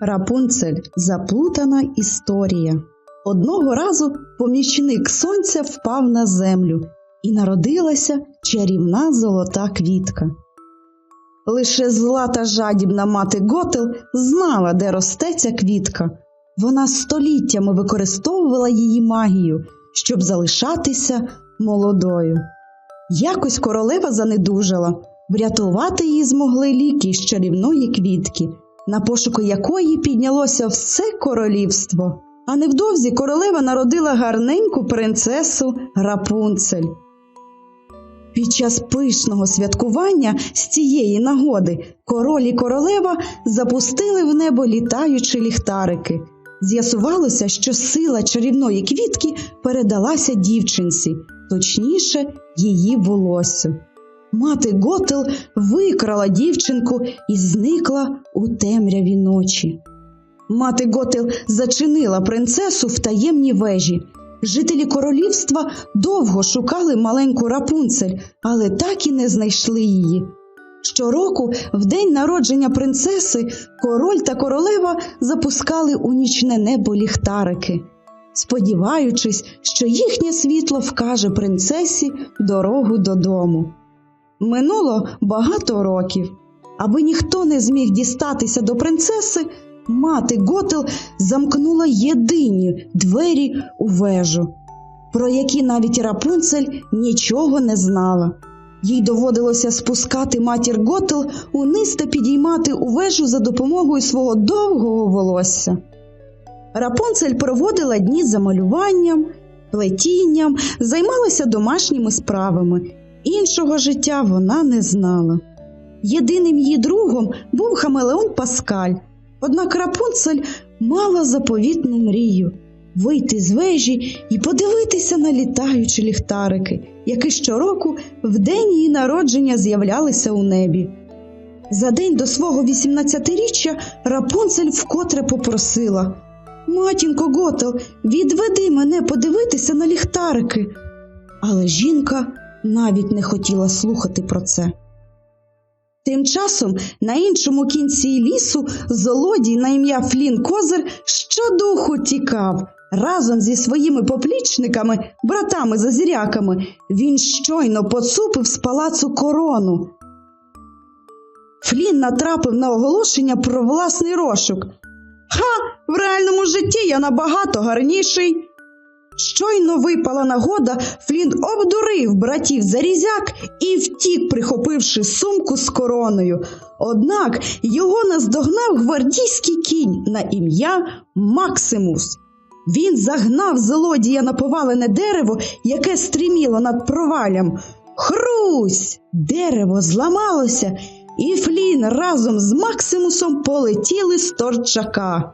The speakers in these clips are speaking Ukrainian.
Рапунцель заплутана історія. Одного разу помічник сонця впав на землю і народилася чарівна золота квітка. Лише зла та жадібна мати Готел знала, де росте ця квітка. Вона століттями використовувала її магію, щоб залишатися молодою. Якось королева занедужала, врятувати її змогли ліки з чарівної квітки, на пошуку якої піднялося все королівство. А невдовзі королева народила гарненьку принцесу Рапунцель. Під час пишного святкування з цієї нагоди король і королева запустили в небо літаючі ліхтарики. З'ясувалося, що сила чарівної квітки передалася дівчинці, точніше, її волоссю. Мати Готел викрала дівчинку і зникла у темряві ночі. Мати Готел зачинила принцесу в таємній вежі. Жителі королівства довго шукали маленьку рапунцель, але так і не знайшли її. Щороку, в день народження принцеси, король та королева запускали у нічне небо ліхтарики, сподіваючись, що їхнє світло вкаже принцесі дорогу додому. Минуло багато років. Аби ніхто не зміг дістатися до принцеси, мати Готел замкнула єдині двері у вежу, про які навіть Рапунцель нічого не знала. Їй доводилося спускати матір Готел униз та підіймати у вежу за допомогою свого довгого волосся. Рапунцель проводила дні за малюванням, плетінням, займалася домашніми справами. Іншого життя вона не знала. Єдиним її другом був хамелеон Паскаль. Однак Рапунцель мала заповітну мрію вийти з вежі і подивитися на літаючі ліхтарики, які щороку в день її народження з'являлися у небі. За день до свого 18-річчя Рапунцель вкотре попросила Матінко Готел, відведи мене подивитися на ліхтарики. Але жінка навіть не хотіла слухати про це. Тим часом на іншому кінці лісу злодій на ім'я Флін Козир щодуху тікав. Разом зі своїми поплічниками, братами зазіряками, він щойно поцупив з палацу корону. Флін натрапив на оголошення про власний розшук. Ха, в реальному житті я набагато гарніший. Щойно випала нагода, Флін обдурив братів Зарізяк і втік, прихопивши сумку з короною. Однак його наздогнав гвардійський кінь на ім'я Максимус. Він загнав злодія на повалене дерево, яке стріміло над провалям. Хрусь! Дерево зламалося, і Флін разом з Максимусом полетіли з торчака.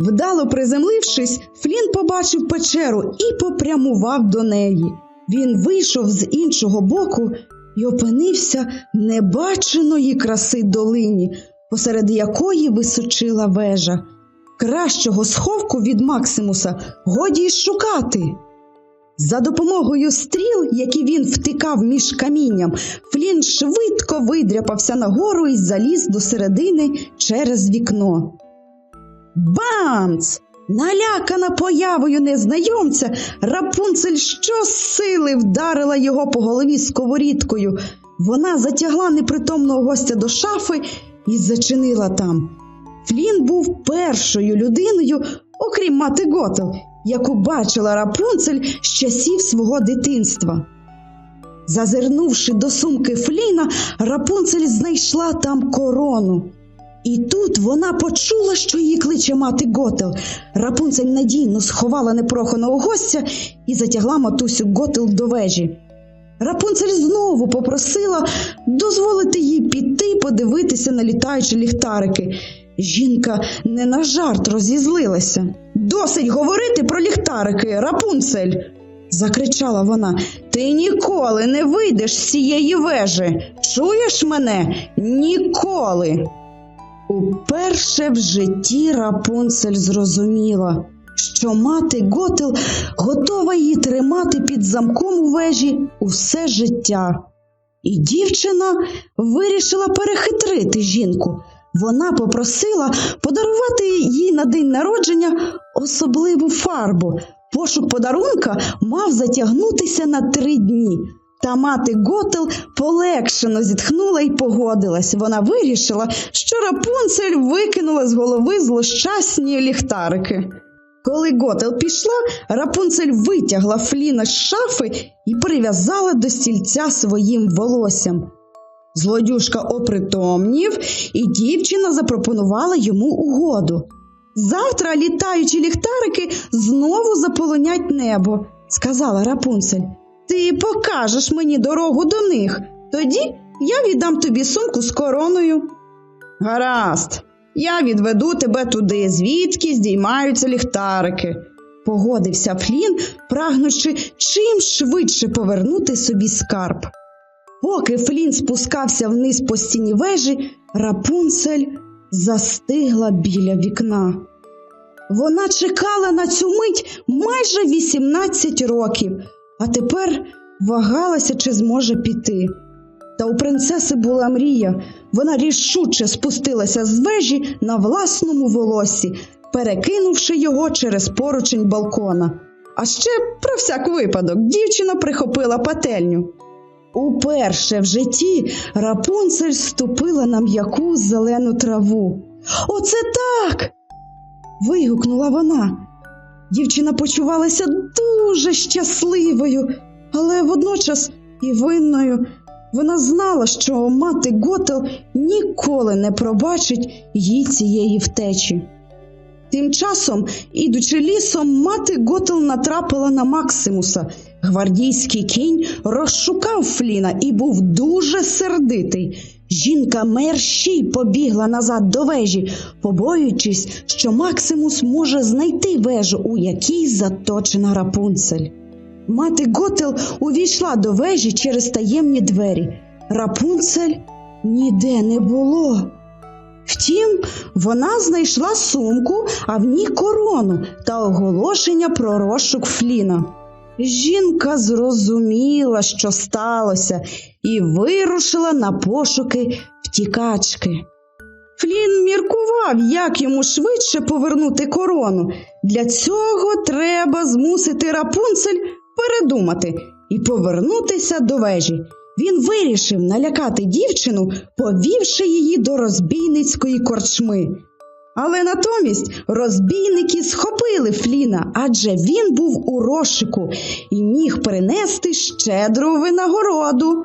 Вдало приземлившись, Флін побачив печеру і попрямував до неї. Він вийшов з іншого боку і опинився в небаченої краси долині, посеред якої височила вежа. Кращого сховку від Максимуса годі й шукати. За допомогою стріл, які він втикав між камінням, Флін швидко видряпався нагору і заліз до середини через вікно. Бамц! Налякана появою незнайомця, Рапунцель щосили вдарила його по голові сковорідкою. Вона затягла непритомного гостя до шафи і зачинила там. Флін був першою людиною, окрім мати Готел, яку бачила Рапунцель з часів свого дитинства. Зазирнувши до сумки Фліна, Рапунцель знайшла там корону. І тут вона почула, що її кличе мати Готел. Рапунцель надійно сховала непроханого гостя і затягла матусю Готел до вежі. Рапунцель знову попросила дозволити їй піти подивитися на літаючі ліхтарики. Жінка не на жарт розізлилася. Досить говорити про ліхтарики, Рапунцель. закричала вона. Ти ніколи не вийдеш з цієї вежі. Чуєш мене? Ніколи. Уперше в житті Рапунцель зрозуміла, що мати Готел готова її тримати під замком у вежі усе життя. І дівчина вирішила перехитрити жінку. Вона попросила подарувати їй на день народження особливу фарбу. Пошук подарунка мав затягнутися на три дні. Та мати Готел полегшено зітхнула і погодилась. Вона вирішила, що Рапунцель викинула з голови злощасні ліхтарики. Коли Готел пішла, Рапунцель витягла Фліна з шафи і прив'язала до стільця своїм волоссям. Злодюшка опритомнів, і дівчина запропонувала йому угоду. Завтра літаючі ліхтарики знову заполонять небо, сказала Рапунцель. Ти покажеш мені дорогу до них. Тоді я віддам тобі сумку з короною. Гаразд, я відведу тебе туди, звідки здіймаються ліхтарики. Погодився Флін, прагнучи чим швидше повернути собі скарб. Поки Флін спускався вниз по стіні вежі, Рапунцель застигла біля вікна. Вона чекала на цю мить майже 18 років, а тепер вагалася, чи зможе піти. Та у принцеси була мрія. Вона рішуче спустилася з вежі на власному волосі, перекинувши його через поручень балкона. А ще, про всяк випадок, дівчина прихопила пательню. Уперше в житті Рапунцель ступила на м'яку зелену траву. Оце так. вигукнула вона. Дівчина почувалася дуже щасливою, але водночас і винною. Вона знала, що мати Готел ніколи не пробачить їй цієї втечі. Тим часом, ідучи лісом, мати Готел натрапила на Максимуса. Гвардійський кінь розшукав Фліна і був дуже сердитий. Жінка мерщій побігла назад до вежі, побоюючись, що Максимус може знайти вежу, у якій заточена рапунцель. Мати Готел увійшла до вежі через таємні двері. Рапунцель ніде не було. Втім, вона знайшла сумку, а в ній корону та оголошення про розшук Фліна. Жінка зрозуміла, що сталося, і вирушила на пошуки втікачки. Флін міркував, як йому швидше повернути корону. Для цього треба змусити рапунцель передумати і повернутися до вежі. Він вирішив налякати дівчину, повівши її до розбійницької корчми. Але натомість розбійники схопили Фліна, адже він був у розшику і міг принести щедру винагороду.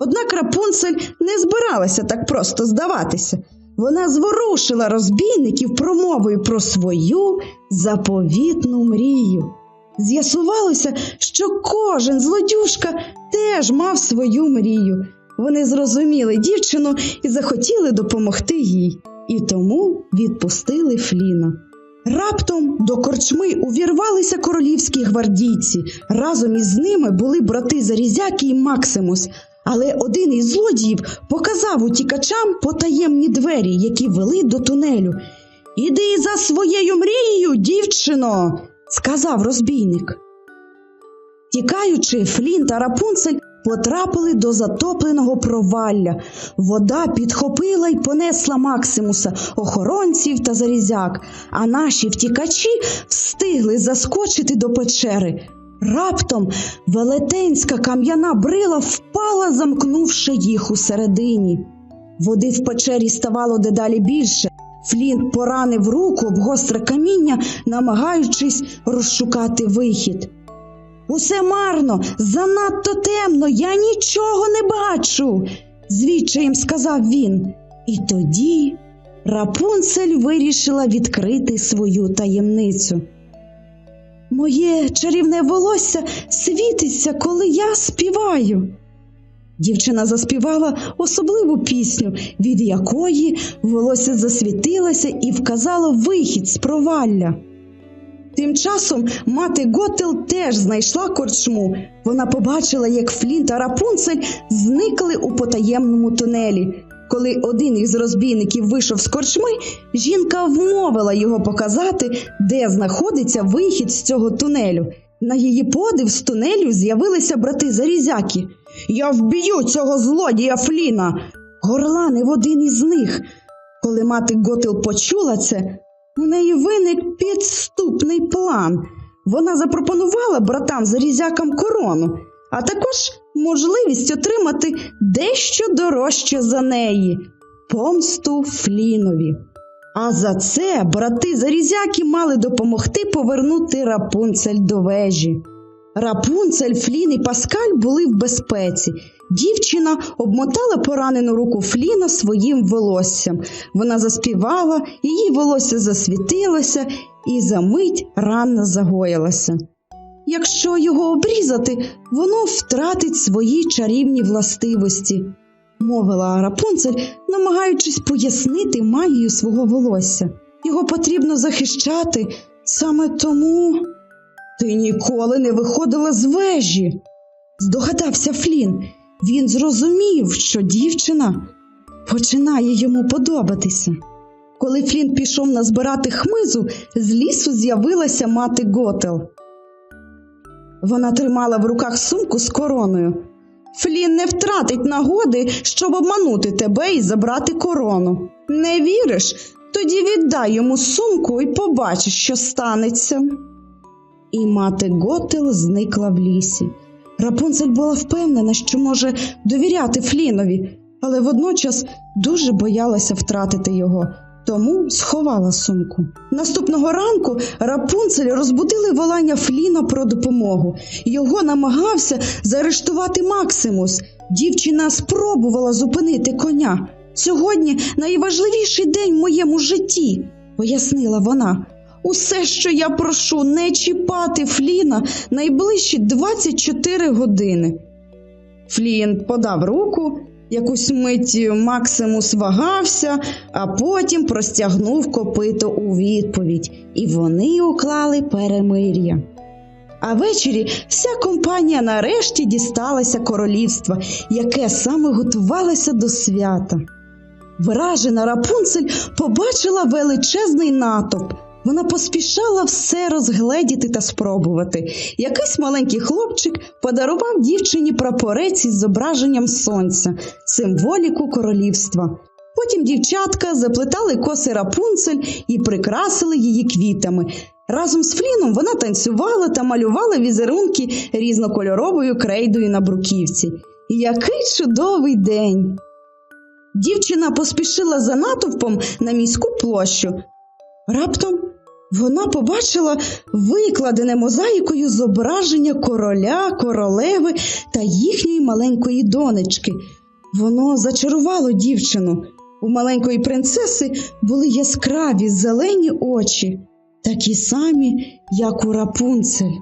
Однак Рапунцель не збиралася так просто здаватися. Вона зворушила розбійників промовою про свою заповітну мрію. З'ясувалося, що кожен злодюшка теж мав свою мрію. Вони зрозуміли дівчину і захотіли допомогти їй, і тому відпустили Фліна. Раптом до корчми увірвалися королівські гвардійці. Разом із ними були брати Зарізяки і Максимус. Але один із злодіїв показав утікачам потаємні двері, які вели до тунелю. Іди за своєю мрією, дівчино, сказав розбійник. Тікаючи, Флін та Рапунцель потрапили до затопленого провалля. Вода підхопила й понесла Максимуса, охоронців та зарізяк, а наші втікачі встигли заскочити до печери. Раптом велетенська кам'яна брила впала, замкнувши їх усередині. Води в печері ставало дедалі більше. Флін поранив руку об гостре каміння, намагаючись розшукати вихід. Усе марно, занадто темно, я нічого не бачу, звідчаєм сказав він. І тоді Рапунцель вирішила відкрити свою таємницю. Моє чарівне волосся світиться, коли я співаю. Дівчина заспівала особливу пісню, від якої волосся засвітилося і вказало вихід з провалля. Тим часом мати Готел теж знайшла корчму. Вона побачила, як Флін та Рапунцель зникли у потаємному тунелі. Коли один із розбійників вийшов з корчми, жінка вмовила його показати, де знаходиться вихід з цього тунелю. На її подив з тунелю з'явилися брати Зарізяки. Я вб'ю цього злодія Фліна, горланив один із них. Коли мати Готел почула це, У неї виник підступний план. Вона запропонувала братам Зарізякам корону, а також можливість отримати дещо дорожче за неї помсту Флінові. А за це брати Зарізяки мали допомогти повернути Рапунцель до вежі. Рапунцель, Флін і Паскаль були в безпеці. Дівчина обмотала поранену руку Фліна своїм волоссям. Вона заспівала, її волосся засвітилося, і за мить рана загоїлася. Якщо його обрізати, воно втратить свої чарівні властивості, мовила Рапунцель, намагаючись пояснити магію свого волосся. Його потрібно захищати саме тому. Ти ніколи не виходила з вежі, здогадався Флін. Він зрозумів, що дівчина починає йому подобатися. Коли Флін пішов назбирати хмизу, з лісу з'явилася мати Готел. Вона тримала в руках сумку з короною. Флін не втратить нагоди, щоб обманути тебе і забрати корону. Не віриш? Тоді віддай йому сумку і побачиш, що станеться. І мати Готел зникла в лісі. Рапунцель була впевнена, що може довіряти Флінові, але водночас дуже боялася втратити його, тому сховала сумку. Наступного ранку Рапунцель розбудили волання Фліна про допомогу. Його намагався заарештувати Максимус. Дівчина спробувала зупинити коня. Сьогодні найважливіший день в моєму житті, пояснила вона. Усе, що я прошу, не чіпати Фліна найближчі 24 години. Флін подав руку, якусь мить Максимус вагався, а потім простягнув копито у відповідь, і вони уклали перемир'я. А ввечері вся компанія нарешті дісталася королівства, яке саме готувалося до свята. Вражена Рапунцель побачила величезний натовп. Вона поспішала все розгледіти та спробувати. Якийсь маленький хлопчик подарував дівчині прапорець із зображенням сонця, символіку королівства. Потім дівчатка заплетали коси Рапунцель і прикрасили її квітами. Разом з Фліном вона танцювала та малювала візерунки різнокольоровою крейдою на бруківці. Який чудовий день! Дівчина поспішила за натовпом на міську площу. Раптом вона побачила викладене мозаїкою зображення короля, королеви та їхньої маленької донечки. Воно зачарувало дівчину. У маленької принцеси були яскраві зелені очі, такі самі, як у Рапунцель.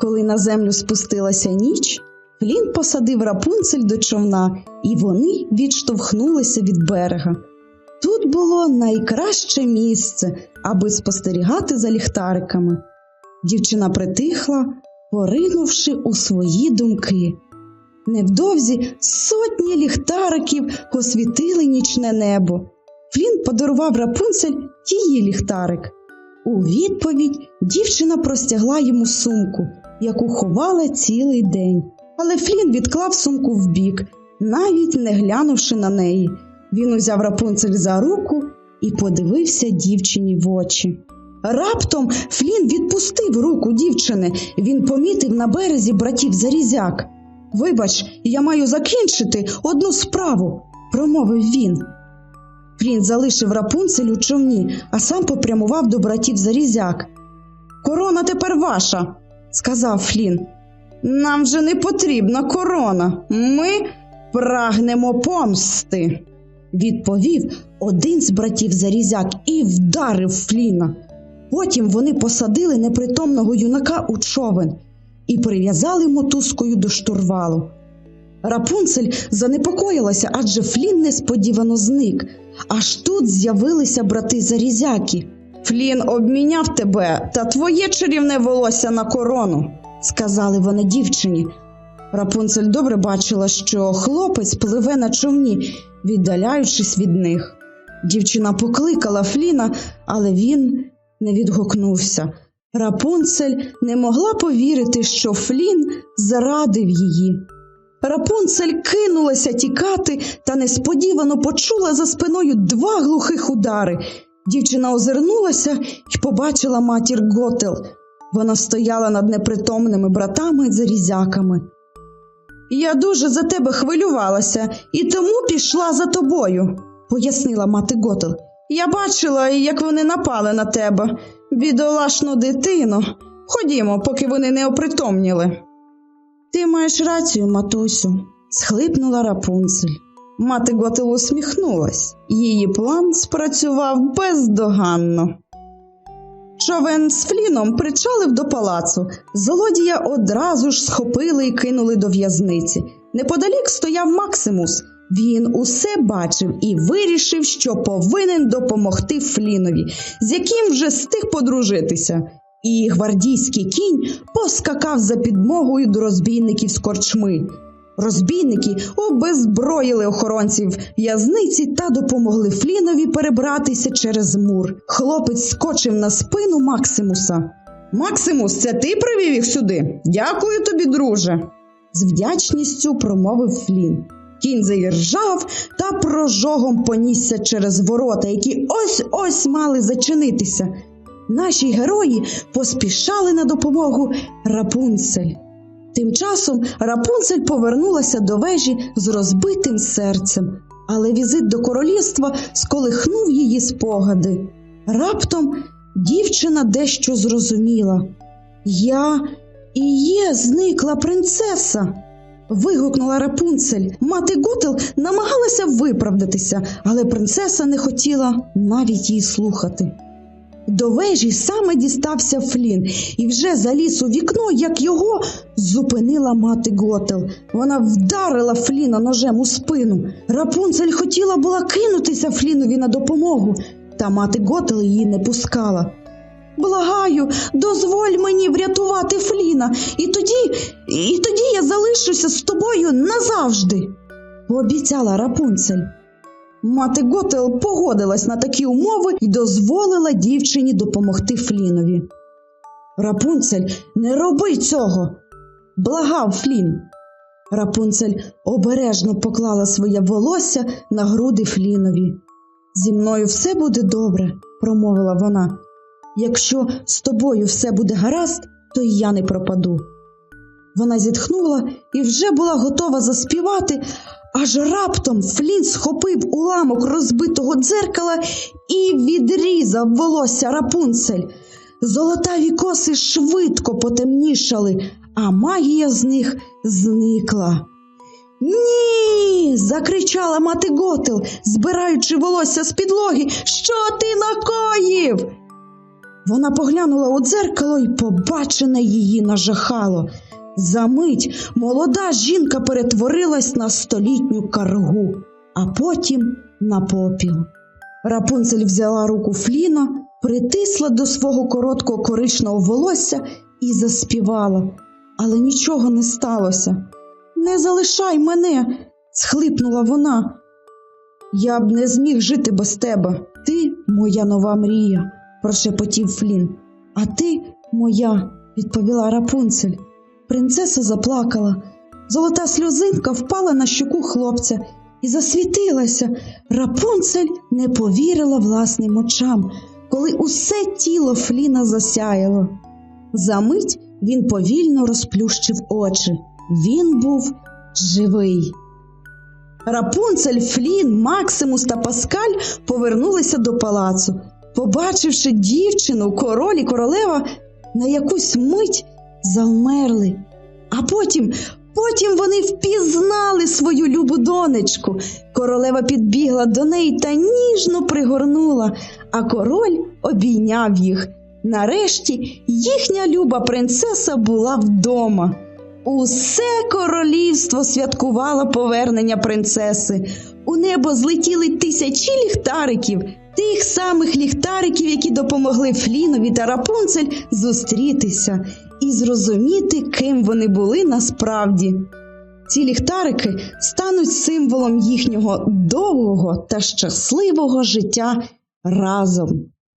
Коли на землю спустилася ніч, Флін посадив Рапунцель до човна, і вони відштовхнулися від берега. Тут було найкраще місце, аби спостерігати за ліхтариками. Дівчина притихла, поринувши у свої думки. Невдовзі сотні ліхтариків освітили нічне небо. Флін подарував Рапунцель її ліхтарик. У відповідь дівчина простягла йому сумку, яку ховала цілий день. Але Флін відклав сумку вбік, навіть не глянувши на неї. Він узяв Рапунцель за руку і подивився дівчині в очі. Раптом Флін відпустив руку дівчини. Він помітив на березі братів Зарізяк. Вибач, я маю закінчити одну справу, промовив він. Флін залишив Рапунцель у човні, а сам попрямував до братів Зарізяк. Корона тепер ваша, сказав Флін. Нам вже не потрібна корона. Ми прагнемо помсти, відповів один з братів Зарізяк і вдарив Фліна. Потім вони посадили непритомного юнака у човен і прив'язали мотузкою до штурвалу. Рапунцель занепокоїлася, адже Флін несподівано зник. Аж тут з'явилися брати Зарізяки. Флін обміняв тебе та твоє чарівне волосся на корону, сказали вони дівчині. Рапунцель добре бачила, що хлопець пливе на човні, віддаляючись від них. Дівчина покликала Фліна, але він не відгукнувся. Рапунцель не могла повірити, що Флін зрадив її. Рапунцель кинулася тікати та несподівано почула за спиною два глухих удари. Дівчина озирнулася і побачила матір Готел. Вона стояла над непритомними братами зарізяками. Я дуже за тебе хвилювалася і тому пішла за тобою, пояснила мати Готел. Я бачила, як вони напали на тебе, бідолашну дитину. Ходімо, поки вони не опритомніли. Ти маєш рацію, матусю, схлипнула Рапунцель. Мати Готел усміхнулась. Її план спрацював бездоганно. Човен з Фліном причалив до палацу. Злодія одразу ж схопили і кинули до в'язниці. Неподалік стояв Максимус. Він усе бачив і вирішив, що повинен допомогти Флінові, з яким вже встиг подружитися. І гвардійський кінь поскакав за підмогою до розбійників з корчми. Розбійники обезброїли охоронців в'язниці та допомогли Флінові перебратися через мур. Хлопець скочив на спину Максимуса. Максимус, це ти привів їх сюди? Дякую тобі, друже. З вдячністю промовив Флін. Кінь заіржав та прожогом понісся через ворота, які ось ось мали зачинитися. Наші герої поспішали на допомогу Рапунцель. Тим часом Рапунцель повернулася до вежі з розбитим серцем, але візит до королівства сколихнув її спогади. Раптом дівчина дещо зрозуміла. Я і є зникла принцеса. Вигукнула Рапунцель. Мати Готел намагалася виправдатися, але принцеса не хотіла навіть її слухати. До вежі саме дістався Флін і вже заліз у вікно, як його зупинила мати Готел. Вона вдарила Фліна ножем у спину. Рапунцель хотіла була кинутися Флінові на допомогу, та мати Готел її не пускала. Благаю, дозволь мені врятувати Фліна, і тоді, і тоді я залишуся з тобою назавжди, пообіцяла Рапунцель. Мати Готел погодилась на такі умови і дозволила дівчині допомогти Флінові. Рапунцель, не роби цього, благав Флін. Рапунцель обережно поклала своє волосся на груди Флінові. Зі мною все буде добре, промовила вона. Якщо з тобою все буде гаразд, то і я не пропаду. Вона зітхнула і вже була готова заспівати, аж раптом Флін схопив уламок розбитого дзеркала і відрізав волосся Рапунцель. Золотаві коси швидко потемнішали, а магія з них зникла. Ні. закричала мати Готел, збираючи волосся з підлоги. Що ти накоїв? Вона поглянула у дзеркало і побачене її нажахало. Замить молода жінка перетворилась на столітню каргу, а потім на попіл. Рапунцель взяла руку Фліна, притисла до свого короткого коричного волосся і заспівала, але нічого не сталося. Не залишай мене, схлипнула вона. Я б не зміг жити без тебе. Ти моя нова мрія, прошепотів Флін. А ти моя, відповіла Рапунцель. Принцеса заплакала. Золота сльозинка впала на щоку хлопця і засвітилася. Рапунцель не повірила власним очам, коли усе тіло Фліна засяяло. Замить він повільно розплющив очі. Він був живий. Рапунцель, Флін, Максимус та Паскаль повернулися до палацу. Побачивши дівчину, король і королева на якусь мить завмерли. А потім, потім вони впізнали свою любу донечку. Королева підбігла до неї та ніжно пригорнула, а король обійняв їх. Нарешті їхня люба принцеса була вдома. Усе королівство святкувало повернення принцеси. У небо злетіли тисячі ліхтариків, тих самих ліхтариків, які допомогли Флінові та Рапунцель зустрітися і зрозуміти, ким вони були насправді. Ці ліхтарики стануть символом їхнього довгого та щасливого життя разом.